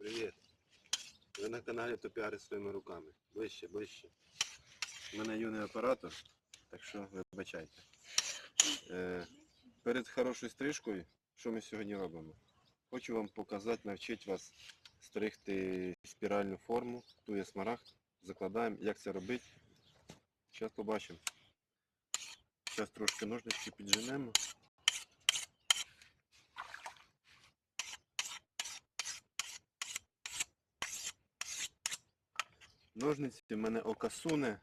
Привіт. Ви на каналі Топіари своїми руками. Ближче, ближче. У мене юний оператор, так що вибачайте. Е, перед хорошою стрижкою, що ми сьогодні робимо? Хочу вам показати, навчити вас стригти спіральну форму, ту є смарагд. Закладаємо, як це робити. Зараз побачимо. Зараз трошки ножнички підженемо. Ножниці в мене Окасуне,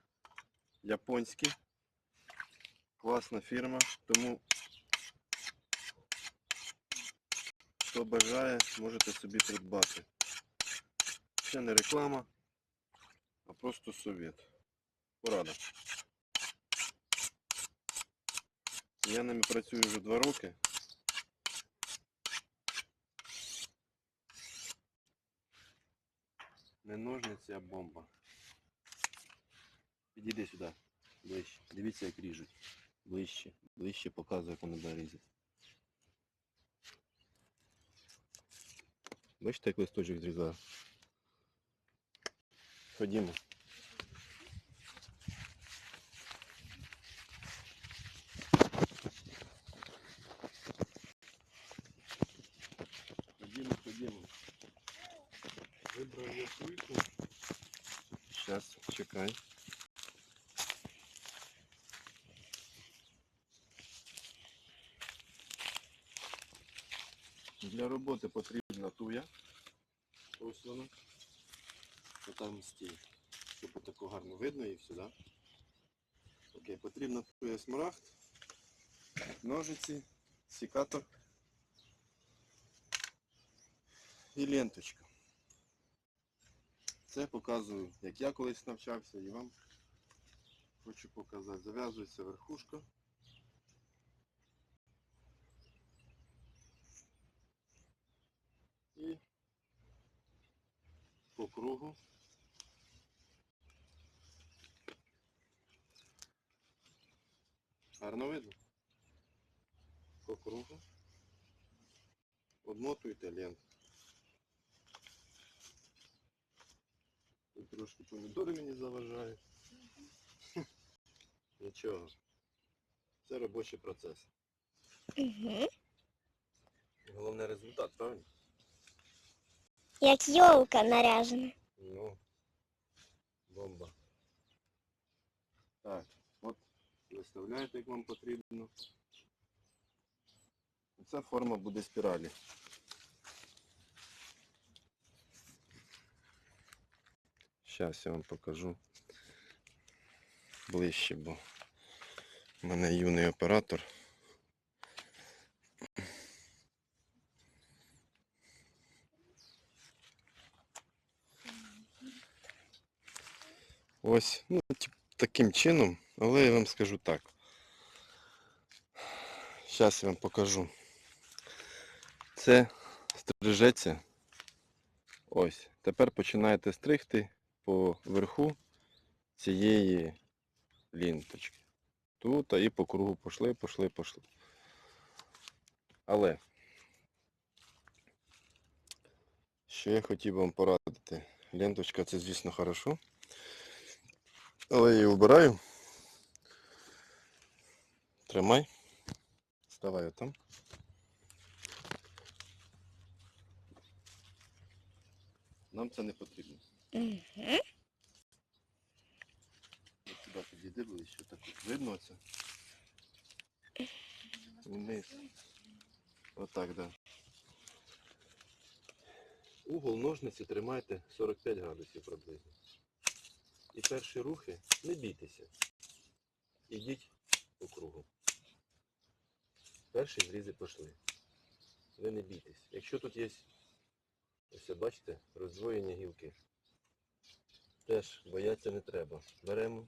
японські. Класна фірма, тому хто бажає, можете собі придбати. Це не реклама, а просто совет. Порада. Я ними працюю вже два роки. Не ножниці, а бомба. Підійди сюди. Ближче. Дивіться, як ріжуть. Ближче. Ближче показує, як воно буде різати. Бачите, як листочок зрізаю? Ходімо. Ходімо, ходімо. Вибрав я кульку. Сейчас, чекай. Роботи потрібна туя. Ось вона. Отам стій. Щоб отако гарно видно і все, да? Окей, потрібна туя смарагд, ножиці, секатор і ленточка. Це показую, як я колись навчався і вам хочу показати. Зав'язується верхушка. І по кругу. Гарно видно? По кругу. Обмотуйте ленту. Тут трошки помідори мені заважають. Нічого. Це робочий процес. Головне результат, правильно? Як йолка наряжена. Ну, бомба. Так, от виставляєте, як вам потрібно. Ця форма буде спіралі. Зараз я вам покажу ближче, бо в мене юний оператор. Ось, ну, таким чином, але я вам скажу так. Зараз я вам покажу. Це стрижеться. Ось. Тепер починаєте стригти по верху цієї лінточки. Тут і по кругу пошли, пошли, пошли. Але що я хотів би вам порадити. Ленточка це, звісно, хорошо. Але я її вбираю. Тримай. Ставай там. Нам це не потрібно. Угу. От сюди підійди ближче, так от видно це. Вниз. Отак, да. Угол ножниці тримайте 45 градусів приблизно. І перші рухи не бійтеся. Ідіть по кругу. Перші зрізи пішли. Ви не бійтесь. Якщо тут є, ось бачите, роздвоєні гілки. Теж бояться не треба. Беремо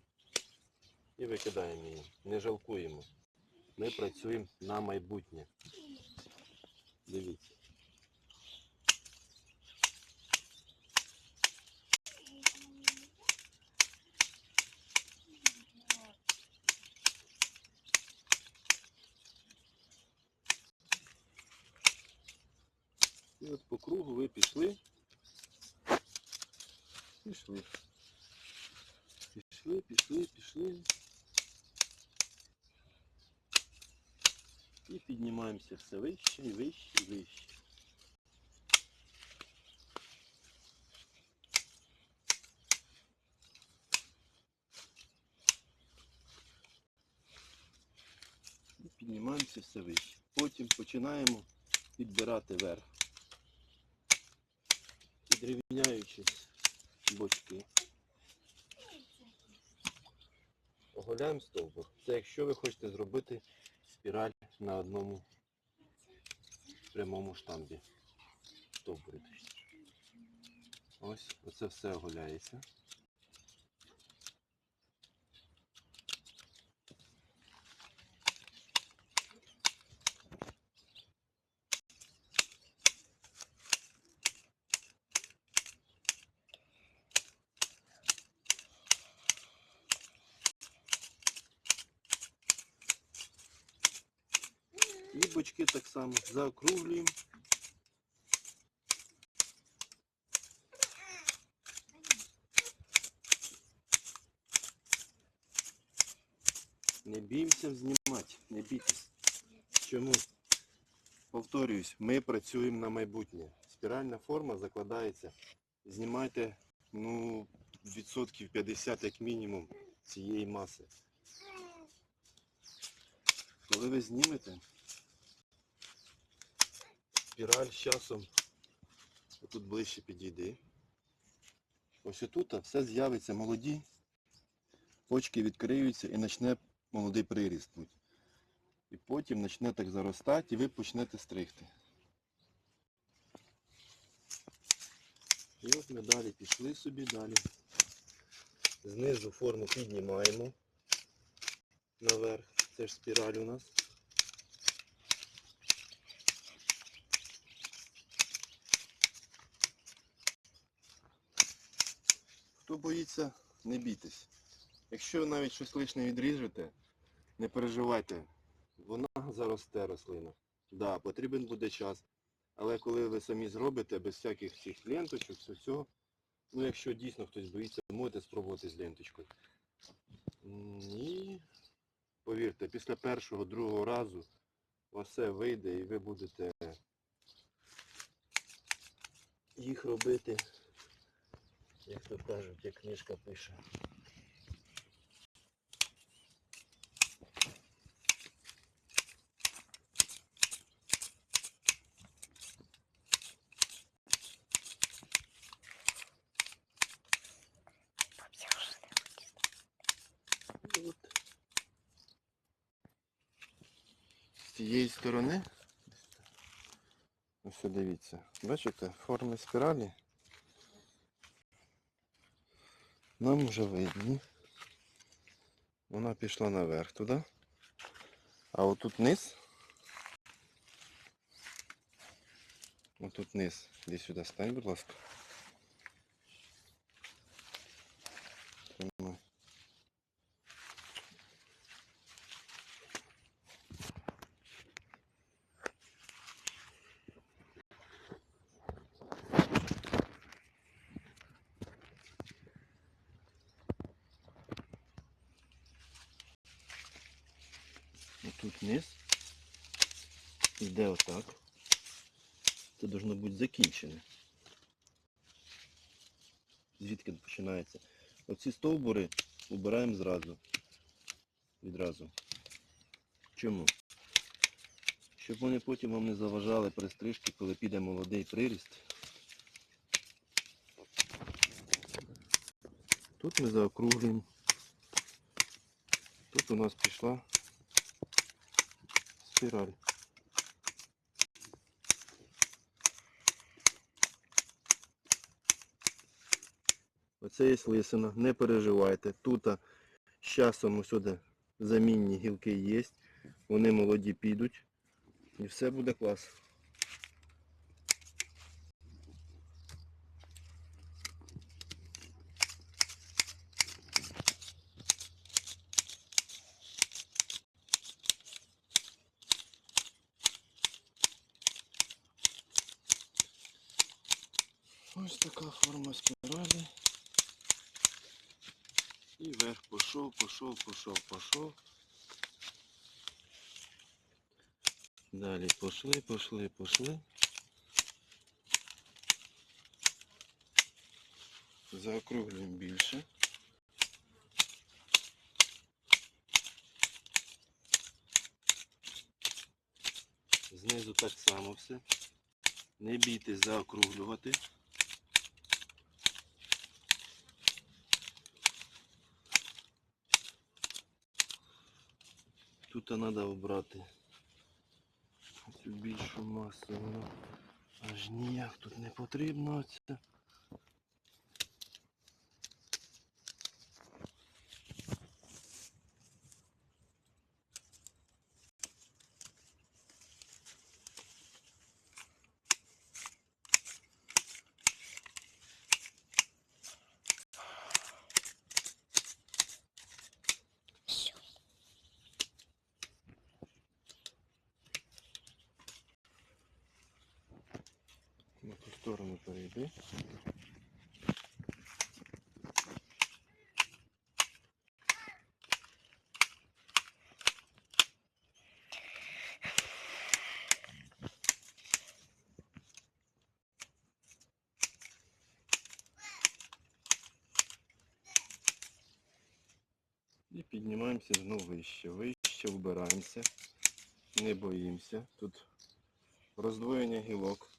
і викидаємо її. Не жалкуємо. Ми працюємо на майбутнє. Дивіться. І от по кругу ви пішли Пішли. Пішли, пішли, пішли. І піднімаємося все вище і вище і вище. І піднімаємося все вище. Потім починаємо підбирати верх. Підрівняючи бочки. Оголяємо стовбур. Це якщо ви хочете зробити спіраль на одному прямому штамбі. Стовбурі. Ось, оце все оголяється. І бочки так само заокруглюємо. Не бійтеся знімати, не бійтесь. Чому? Повторююсь, ми працюємо на майбутнє. Спіральна форма закладається. Знімайте ну, відсотків 50 як мінімум цієї маси. Коли ви знімете, спіраль з часом отут ближче підійди. Ось отут все з'явиться молоді, почки відкриються і почне молодий приріст. І потім почне так заростати і ви почнете стригти. І от ми далі пішли собі далі. Знизу форму піднімаємо наверх. Це ж спіраль у нас. Хто боїться, не бійтесь. Якщо навіть щось лишнє відріжете, не переживайте, вона заросте рослина. Да, потрібен буде час. Але коли ви самі зробите без всяких цих ленточок, все всього, ну якщо дійсно хтось боїться, можете спробувати з ленточкою. М, І повірте, після першого, другого разу у вас все вийде і ви будете їх робити, як то кажуть, як книжка пише. З цієї сторони, ось дивіться, бачите, форми спіралі нам вже видні. Вона пішла наверх туди. А отут низ. Отут низ. Іди сюди стань, будь ласка. Тримай. Тут низ. Йде отак. Це должно бути закінчене. Звідки починається? Оці стовбури убираємо зразу. Відразу. Чому? Щоб вони потім вам не заважали при стрижці, коли піде молодий приріст. Тут ми заокруглюємо. Тут у нас пішла спіраль. Оце є лисина, не переживайте. Тут з часом усюди замінні гілки є, вони молоді підуть і все буде клас. Ось така форма спіралі. І вверх пішов, пішов, пішов, пішов. Далі пішли, пішли, пішли. Заокруглюємо більше. Знизу так само все. Не бійтесь заокруглювати. Тут треба обрати цю більшу масу. Воно аж ніяк тут не потрібно це. Всё. На ту сторону. І піднімаємося знову вище. Вище вбираємося. Не боїмося. Тут роздвоєння гілок.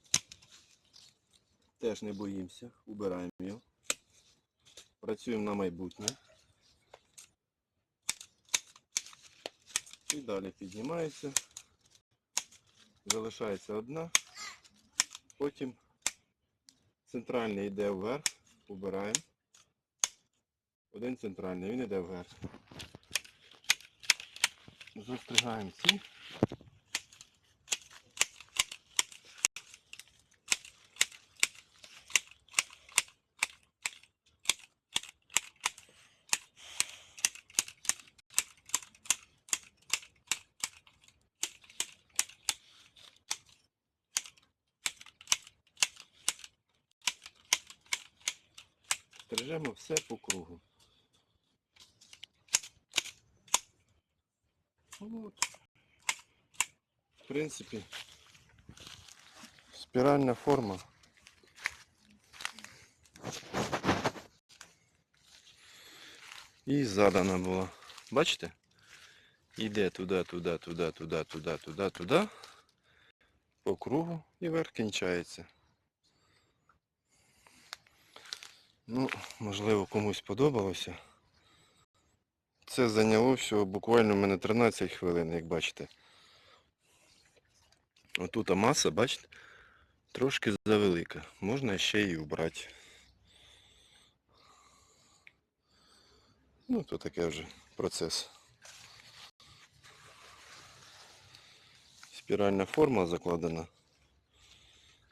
Теж не боїмося, убираємо його. Працюємо на майбутнє. І далі піднімається. Залишається одна. Потім центральний йде вверх, убираємо. Один центральний, він йде вверх. Застригаємо ці. Стрижемо все по кругу. Ну, От. В принципі, спіральна форма. І задана була. Бачите? Іде туди, туди, туди, туди, туди, туди, туди. По кругу і верх кінчається. Ну, можливо, комусь сподобалося. Це зайняло всього буквально в мене 13 хвилин, як бачите. Отут маса, бачите, трошки завелика. Можна ще її убрати. Ну, то таке вже процес. Спіральна форма закладена.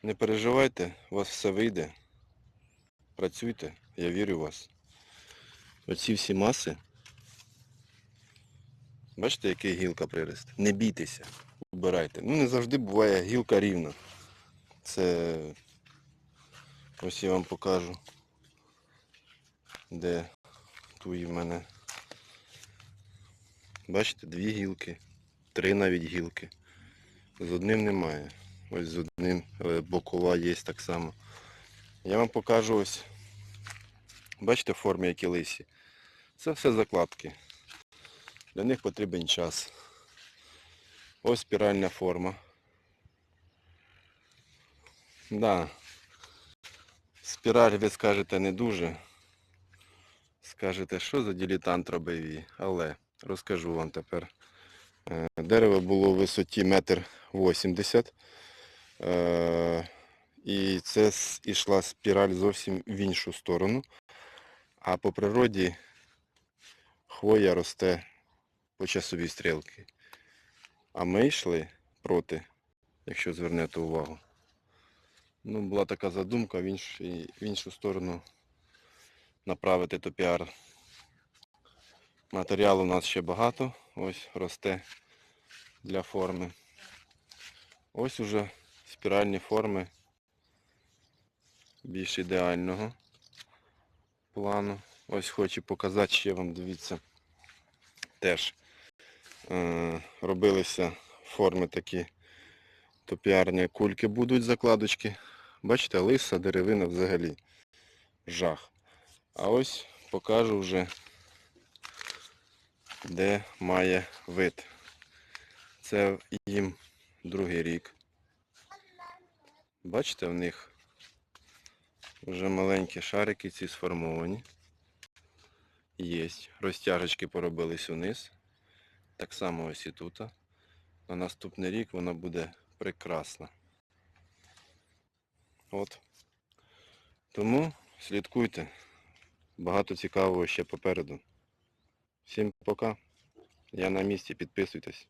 Не переживайте, у вас все вийде. Працюйте, я вірю в вас. Оці всі маси. Бачите, який гілка пририст? Не бійтеся, убирайте. Ну не завжди буває гілка рівна. Це ось я вам покажу, де туї в мене. Бачите, дві гілки, три навіть гілки. З одним немає. Ось з одним, бокова є так само. Я вам покажу ось. Бачите в формі які лисі? Це все закладки. Для них потрібен час. Ось спіральна форма. Да. Спіраль ви скажете не дуже. Скажете, що за дилетант робив. Але розкажу вам тепер. Е, Дерево було в висоті метр вісімдесят. І це ішла спіраль зовсім в іншу сторону. А по природі хвоя росте по часовій стрілці. А ми йшли проти, якщо звернете увагу. Ну, була така задумка в, іншій- в іншу сторону направити топіар. Матеріалу у нас ще багато. Ось росте для форми. Ось уже спіральні форми більш ідеального плану. Ось хочу показати ще вам, дивіться. Теж е, робилися форми такі топіарні кульки будуть закладочки. Бачите, лиса деревина взагалі. Жах. А ось покажу вже, де має вид. Це їм другий рік. Бачите, в них вже маленькі шарики ці сформовані. Є. Розтяжечки поробились униз. Так само ось і тут. На наступний рік вона буде прекрасна. От. Тому слідкуйте. Багато цікавого ще попереду. Всім пока. Я на місці, підписуйтесь.